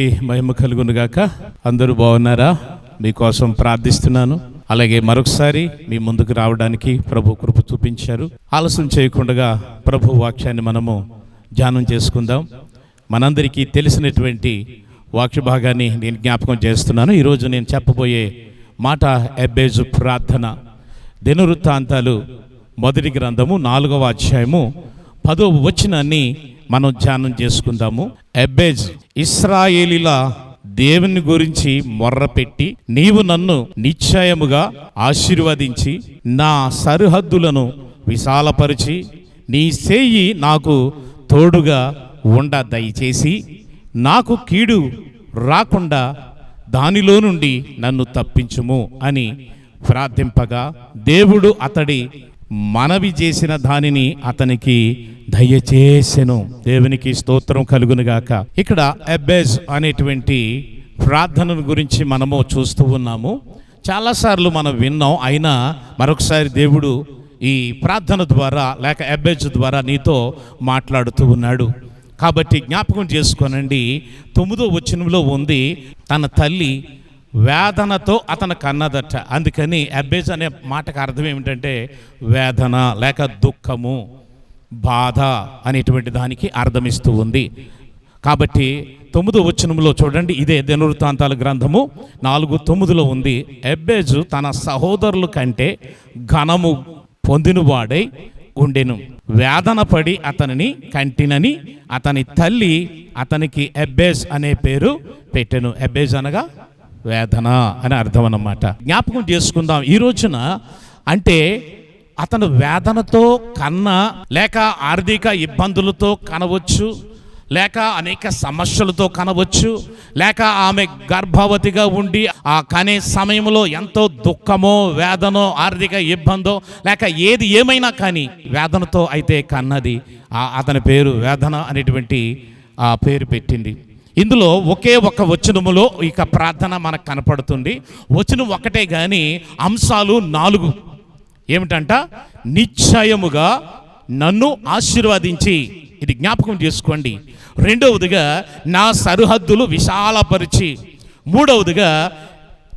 దేవునికి మహిమ కలుగునుగాక అందరూ బాగున్నారా? మీకోసం ప్రార్థిస్తున్నాను. అలాగే మరొకసారి మీ ముందుకు రావడానికి ప్రభు కృప చూపించారు. ఆలస్యం చేయకుండా ప్రభు వాక్యాన్ని మనము ధ్యానం చేసుకుందాం. మనందరికీ తెలిసినటువంటి వాక్య భాగాన్ని నేను జ్ఞాపకం చేస్తున్నాను. ఈరోజు నేను చెప్పబోయే మాట ఎబ్బేజు ప్రార్థన. దినవృత్తాంతాలు మొదటి గ్రంథము నాలుగవ అధ్యాయము పదో వచనాన్ని మనం ధ్యానం చేసుకుందాము. ఎబ్బేజ్ ఇస్రాయేలీల దేవుని గురించి మొర్రపెట్టి నీవు నన్ను నిశ్చయముగా ఆశీర్వదించి నా సరిహద్దులను విశాలపరిచి నీ సేయి నాకు తోడుగా ఉండ దయచేసి నాకు కీడు రాకుండా దానిలో నుండి నన్ను తప్పించుము అని ప్రార్థింపగా దేవుడు అతడి మనవి చేసిన దానిని అతనికి దయచేసెను. దేవునికి స్తోత్రం కలుగునుగాక. ఇక్కడ అబ్బేజ్ అనేటువంటి ప్రార్థనను గురించి మనము చూస్తూ ఉన్నాము. చాలాసార్లు మనం విన్నాం అయినా మరొకసారి దేవుడు ఈ ప్రార్థన ద్వారా లేక అబ్బేజ్ ద్వారా నీతో మాట్లాడుతూ ఉన్నాడు. కాబట్టి జ్ఞాపకం చేసుకోనండి తొమ్మిదో వచనంలో ఉంది తన తల్లి వేదనతో అతను కన్నదట. అందుకని అబ్బేజ్ అనే మాటకు అర్థం ఏమిటంటే వేదన లేక దుఃఖము బాధ అనేటువంటి దానికి అర్థమిస్తూ ఉంది. కాబట్టి తొమ్మిదో వచనంలో చూడండి ఇదే దినవృత్తాంతాల గ్రంథము నాలుగు తొమ్మిదిలో ఉంది. ఎబ్బేజు తన సహోదరుల కంటే ఘనము పొందినవాడై ఉండెను. వేదన పడి అతనిని కంటినని అతని తల్లి అతనికి ఎబ్బేజ్ అనే పేరు పెట్టెను. ఎబ్బేజ్ అనగా వేదన అని అర్థం అన్నమాట జ్ఞాపకం చేసుకుందాం. ఈ రోజున అంటే అతను వేదనతో కన్న లేక ఆర్థిక ఇబ్బందులతో కనవచ్చు లేక అనేక సమస్యలతో కనవచ్చు లేక ఆమె గర్భవతిగా ఉండి ఆ కనే సమయంలో ఎంతో దుఃఖమో వేదనో ఆర్థిక ఇబ్బందో లేక ఏది ఏమైనా కానీ వేదనతో అయితే కన్నది. అతని పేరు వేదన అనేటువంటి ఆ పేరు పెట్టింది. ఇందులో ఒకే ఒక వచనములో ఇక ప్రార్థన మనకు కనపడుతుంది. వచనం ఒకటే కానీ అంశాలు నాలుగు. ఏమిటంట? నిశ్చయముగా నన్ను ఆశీర్వదించి. ఇది జ్ఞాపకం చేసుకోండి. రెండవదిగా నా సరిహద్దులు విశాలపరిచి. మూడవదిగా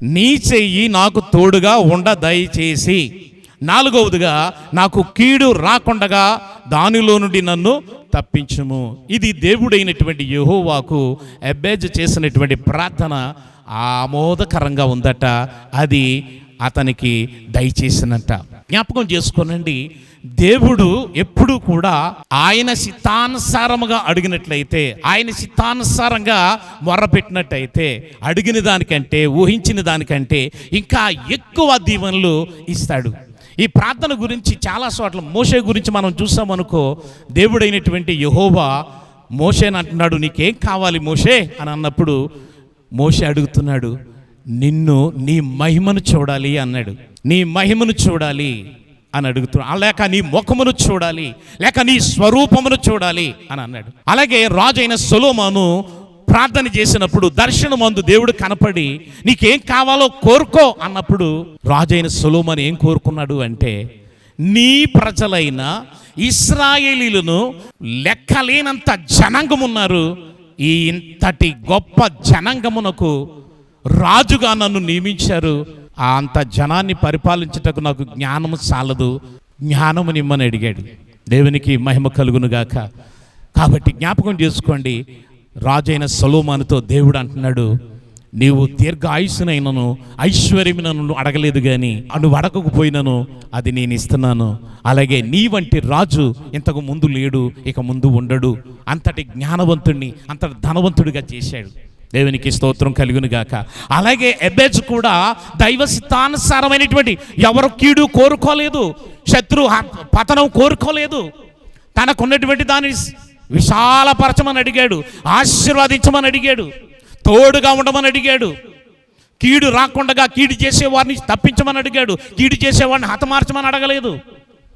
నీ చెయ్యి నాకు తోడుగా ఉండ దయచేసి నాలుగవదిగా నాకు కీడు రాకుండగా దానిలో నుండి నన్ను తప్పించుము. ఇది దేవుడైనటువంటి యహోవాకు అబ్బేజ్ చేసినటువంటి ప్రార్థన ఆమోదకరంగా ఉందట. అది అతనికి దయచేసినట్ట జ్ఞాపకం చేసుకోనండి. దేవుడు ఎప్పుడు కూడా ఆయన సిద్ధానుసారముగా అడిగినట్లయితే ఆయన సిద్ధానుసారంగా మొర్రపెట్టినట్టయితే అడిగిన దానికంటే ఊహించిన దానికంటే ఇంకా ఎక్కువ దీవెనలు ఇస్తాడు. ఈ ప్రార్థన గురించి చాలా చోట్ల మోషే గురించి మనం చూసామనుకో దేవుడైనటువంటి యహోవా మోషేని అంటున్నాడు నీకేం కావాలి మోషే? అని అన్నప్పుడు మోషే అడుగుతున్నాడు నిన్ను నీ మహిమను చూడాలి అన్నాడు. నీ మహిమను చూడాలి అని అడుగుతున్నాడు. లేక నీ ముఖమును చూడాలి లేక నీ స్వరూపమును చూడాలి అని అన్నాడు. అలాగే రాజైన సొలోమాను ప్రార్థన చేసినప్పుడు దర్శనమందు దేవుడు కనపడి నీకేం కావాలో కోరుకో అన్నప్పుడు రాజైన సొలోమన్ ఏం కోరుకున్నాడు అంటే నీ ప్రజలైన ఇస్రాయేలీలను లెక్కలేనంత జనాంగమున్నారు. ఈ ఇంతటి గొప్ప జనాంగమునకు రాజుగా నన్ను నియమించారు. ఆ అంత జనాన్ని పరిపాలించుటకు నాకు జ్ఞానము చాలదు. జ్ఞానము నిమ్మని అడిగాడు. దేవునికి మహిమ కలుగునుగాక. కాబట్టి జ్ఞాపకం చేసుకోండి రాజైన సలోమానుతో దేవుడు అంటున్నాడు నీవు దీర్ఘ ఆయుష్నైనను ఐశ్వర్యమునను అడగలేదు కానీ నువ్వు అడగకపోయినను అది నేను ఇస్తున్నాను. అలాగే నీ వంటి రాజు ఇంతకు ముందు లేడు ఇక ముందు ఉండడు. అంతటి జ్ఞానవంతుణ్ణి అంతటి ధనవంతుడిగా చేశాడు. దేవునికి స్తోత్రం కలుగును గాక. అలాగే ఎబెజ్ కూడా దైవ సిద్ధానుసారమైనటువంటి ఎవరు కీడు కోరుకోలేదు శత్రు పతనం కోరుకోలేదు. తనకున్నటువంటి దాని విశాలపరచమని అడిగాడు ఆశీర్వదించమని అడిగాడు తోడుగా ఉండమని అడిగాడు కీడు రాకుండా కీడు చేసేవారిని తప్పించమని అడిగాడు కీడు చేసేవాడిని హతమార్చమని అడగలేదు.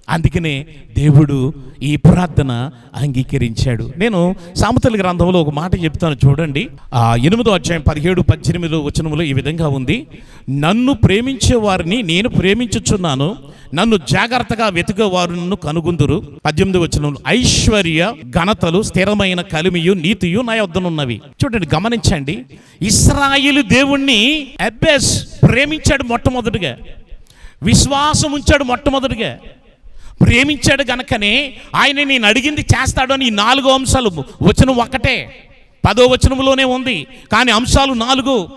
అందుకనే దేవుడు ఈ ప్రార్థన అంగీకరించాడు. నేను సామెతల గ్రంథంలో ఒక మాట చెప్తాను చూడండి. ఆ ఎనిమిదో అధ్యాయం పదిహేడు పద్దెనిమిదో వచనంలో ఈ విధంగా ఉంది. నన్ను ప్రేమించే వారిని నేను ప్రేమించుచున్నాను. నన్ను జాగ్రత్తగా వెతుక వారు నన్ను కనుగొందురు. పద్దెనిమిది వచనంలో ఐశ్వర్య ఘనతలు స్థిరమైన కలిమియు నీతియు నా యొద్దనున్నవి. చూడండి గమనించండి. ఇస్రాయిలు దేవుణ్ణి అబ్బెస్ ప్రేమించాడు మొట్టమొదటిగా. విశ్వాసం ఉంచాడు మొట్టమొదటిగా. ప్రేమించాడు గనకనే ఆయన నేను అడిగింది చేస్తాడు అని ఈ నాలుగు అంశాలు. వచనం ఒక్కటే పదో వచనంలోనే ఉంది. కానీ అంశాలు నాలుగు.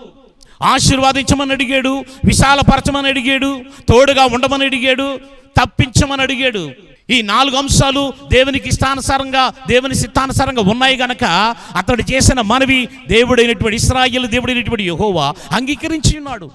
ఆశీర్వాదించమని అడిగాడు విశాలపరచమని అడిగాడు తోడుగా ఉండమని అడిగాడు తప్పించమని అడిగాడు. ఈ నాలుగు అంశాలు దేవునికి ఇష్టానుసారంగా దేవుని సిద్ధానుసారంగా ఉన్నాయి గనక అతడు చేసిన మనవి దేవుడైనటువంటి ఇస్రాయిల్ దేవుడైనటువంటి యహోవా అంగీకరించి ఉన్నాడు.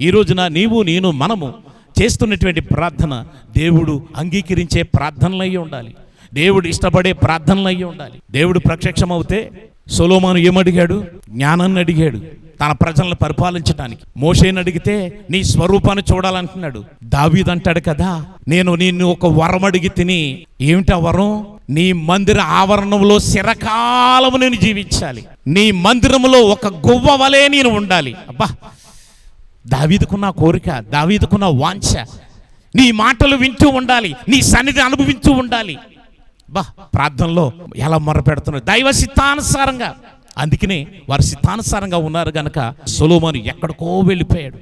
ఈ రోజున నీవు నేను మనము చేస్తున్నటువంటి ప్రార్థన దేవుడు అంగీకరించే ప్రార్థనలు అయి ఉండాలి. దేవుడు ఇష్టపడే ప్రార్థనలు అయి ఉండాలి. దేవుడు ప్రత్యక్షమవుతే సొలోమాను ఏమడిగాడు? జ్ఞానాన్ని అడిగాడు. తన ప్రజలను పరిపాలించడానికి మోషేని అడిగితే నీ స్వరూపాన్ని చూడాలంటున్నాడు. దావీద్ అంటాడు కదా నేను నిన్ను ఒక వరం అడిగి తిని ఏమిటా వరం? నీ మందిర ఆవరణంలో శిరకాలము నేను జీవించాలి. నీ మందిరంలో ఒక గువ్వ వలె నేను ఉండాలి. అబ్బా దావీదుకున్న కోరిక దావీదుకున్న వాంఛ. నీ మాటలు వింటూ ఉండాలి నీ సన్నిధి అనుభవించూ ఉండాలి. బా ప్రార్థనలో ఎలా మొరపెడుతున్నారు దైవ సిద్ధానుసారంగా. అందుకనే వారు సిత్తానుసారంగా ఉన్నారు గనక సొలోమోను ఎక్కడికో వెళ్ళిపోయాడు.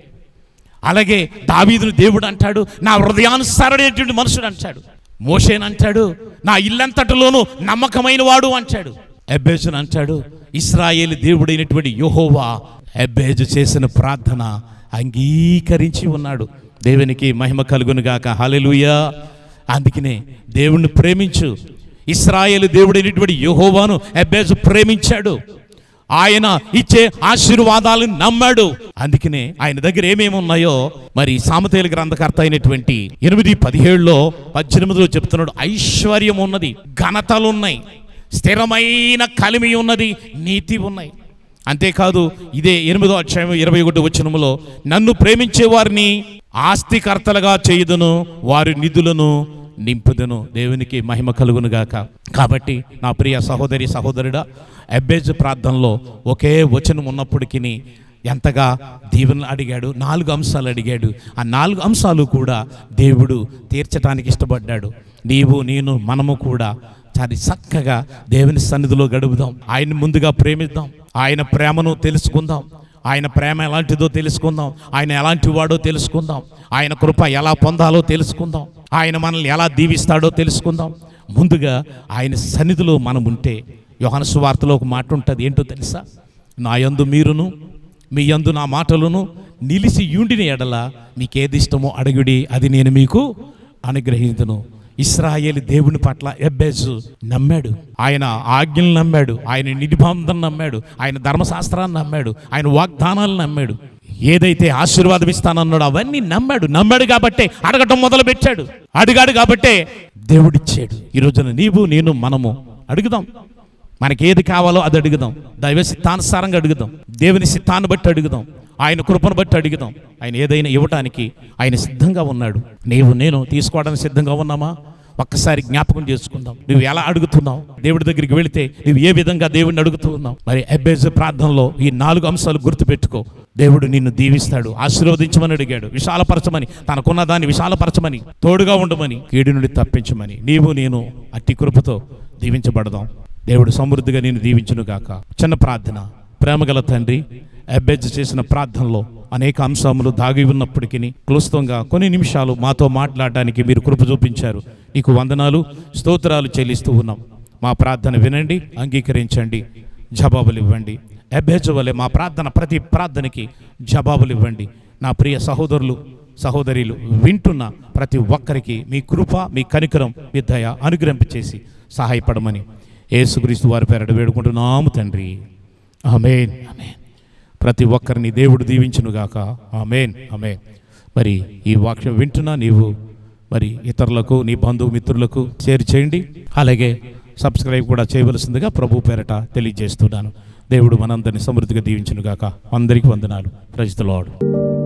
అలాగే దావీదును దేవుడు అంటాడు నా హృదయానుసారుడైనటువంటి మనుషుడు అంటాడు. మోషేన్ అంటాడు నా ఇల్లంతటిలోనూ నమ్మకమైన వాడు అంటాడు. ఎబ్బేజును అంటాడు ఇస్రాయేల్ దేవుడైనటువంటి యోహోవా ఎబ్బేజు చేసిన ప్రార్థన అంగీకరించి ఉన్నాడు. దేవునికి మహిమ కలుగునుగాక హాలెలుయా అందుకనే దేవుణ్ణి ప్రేమించు. ఇస్రాయేల్ దేవుడైనటువంటి యహోవాను ఎబ్బేజు ప్రేమించాడు. ఆయన ఇచ్చే ఆశీర్వాదాలను నమ్మాడు. అందుకనే ఆయన దగ్గర ఏమేమి ఉన్నాయో మరి సామతేల గ్రంథకర్త అయినటువంటి ఎనిమిది పదిహేడులో పద్దెనిమిదిలో చెప్తున్నాడు. ఐశ్వర్యం ఉన్నది ఘనతలు ఉన్నాయి స్థిరమైన కలిమి ఉన్నది నీతి ఉన్నాయి. అంతేకాదు ఇదే ఎనిమిదో అధ్యాయం ఇరవై ఒకటి వచనములో నన్ను ప్రేమించే వారిని ఆస్తికర్తలుగా చేయుదును వారి నిధులను నింపుదును. దేవునికి మహిమ కలుగును గాక. కాబట్టి నా ప్రియ సహోదరి సహోదరుడా అబ్బేజ్ ప్రార్థనలో ఒకే వచనం ఉన్నప్పటికీ ఎంతగా దీవెనలు అడిగాడు నాలుగు అంశాలు అడిగాడు. ఆ నాలుగు అంశాలు కూడా దేవుడు తీర్చడానికి ఇష్టపడ్డాడు. నీవు నేను మనము కూడా జీవితాన్ని చక్కగా దేవుని సన్నిధిలో గడుపుదాం. ఆయన ముందుగా ప్రేమిద్దాం. ఆయన ప్రేమను తెలుసుకుందాం. ఆయన ప్రేమ ఎలాంటిదో తెలుసుకుందాం. ఆయన ఎలాంటి వాడో తెలుసుకుందాం. ఆయన కృప ఎలా పొందాలో తెలుసుకుందాం. ఆయన మనల్ని ఎలా దీవిస్తాడో తెలుసుకుందాం. ముందుగా ఆయన సన్నిధిలో మనం ఉంటే యోహాను సువార్తలో ఒక మాట ఉంటుంది. ఏంటో తెలుసా? నా యందు మీరును మీ యందు నా మాటలను నిలిచి యుండిన ఎడల మీకేది ఇష్టమో అడుగుడి అది నేను మీకు అనుగ్రహించను ఇస్రాయేల్ దేవుని పట్ల ఎబ్బేజు నమ్మాడు. ఆయన ఆజ్ఞలు నమ్మాడు. ఆయన నిబంధన నమ్మాడు. ఆయన ధర్మశాస్త్రాన్ని నమ్మాడు. ఆయన వాగ్దానాలు నమ్మాడు. ఏదైతే ఆశీర్వాదం ఇస్తానన్నాడో అవన్నీ నమ్మాడు. నమ్మాడు కాబట్టే అడగటం మొదలు పెట్టాడు అడిగాడు కాబట్టే దేవుడిచ్చాడు. ఈ రోజున నీవు నేను మనము అడుగుదాం. మనకి ఏది కావాలో అది అడుగుదాం. దైవ సిద్ధానుసారంగా అడుగుదాం. దేవుని సిత్తాన్ని బట్టి అడుగుదాం. ఆయన కృపను బట్టి అడుగుదాం. ఆయన ఏదైనా ఇవ్వటానికి ఆయన సిద్ధంగా ఉన్నాడు. నీవు నేను తీసుకోవడానికి సిద్ధంగా ఉన్నామా? ఒక్కసారి జ్ఞాపకం చేసుకుందాం. నువ్వు ఎలా అడుగుతున్నావు? దేవుడి దగ్గరికి వెళితే నువ్వు ఏ విధంగా దేవుడిని అడుగుతున్నావు మరి అబ్బేజ్ ప్రార్థనలో ఈ నాలుగు అంశాలు గుర్తుపెట్టుకో. దేవుడు నిన్ను దీవిస్తాడు ఆశీర్వదించమని అడిగాడు. విశాలపరచమని తనకున్న దాన్ని విశాలపరచమని తోడుగా ఉండమని కీడు నుండి తప్పించమని. నీవు నేను అట్టి కృపతో దీవించబడదాం. దేవుడు సమృద్ధిగా నేను దీవించును గాక చిన్న ప్రార్థన. ప్రేమగల తండ్రి అబ్బెజ్ చేసిన ప్రార్థనలో అనేక అంశములు దాగి ఉన్నప్పటికీ క్లుప్తంగా కొన్ని నిమిషాలు మాతో మాట్లాడడానికి మీరు కృప చూపించారు. నీకు వందనాలు స్తోత్రాలు చెల్లిస్తూ ఉన్నాం. మా ప్రార్థన వినండి అంగీకరించండి జవాబులు ఇవ్వండి. అబ్బెజ్ మా ప్రార్థన ప్రతి ప్రార్థనకి జవాబులు ఇవ్వండి. నా ప్రియ సహోదరులు సహోదరులు వింటున్న ప్రతి ఒక్కరికి మీ కృప మీ కనికరం మీ దయ అనుగ్రహింపచేసి సహాయపడమని ఏసుక్రీస్తు వారి పేరడు వేడుకుంటున్నాము తండ్రి. ఆమెన్. ఆమెన్. ప్రతి ఒక్కరిని దేవుడు దీవించునుగాక. ఆమెన్. ఆమెన్. మరి ఈ వాక్యం వింటున్నా నీవు మరి ఇతరులకు నీ బంధుమిత్రులకు షేర్ చేయండి. అలాగే సబ్స్క్రైబ్ కూడా చేయవలసిందిగా ప్రభు పేరట తెలియజేస్తున్నాను. దేవుడు మనందరిని సమృద్ధిగా దీవించునుగాక. అందరికీ వందనాలు. ప్రజలాడు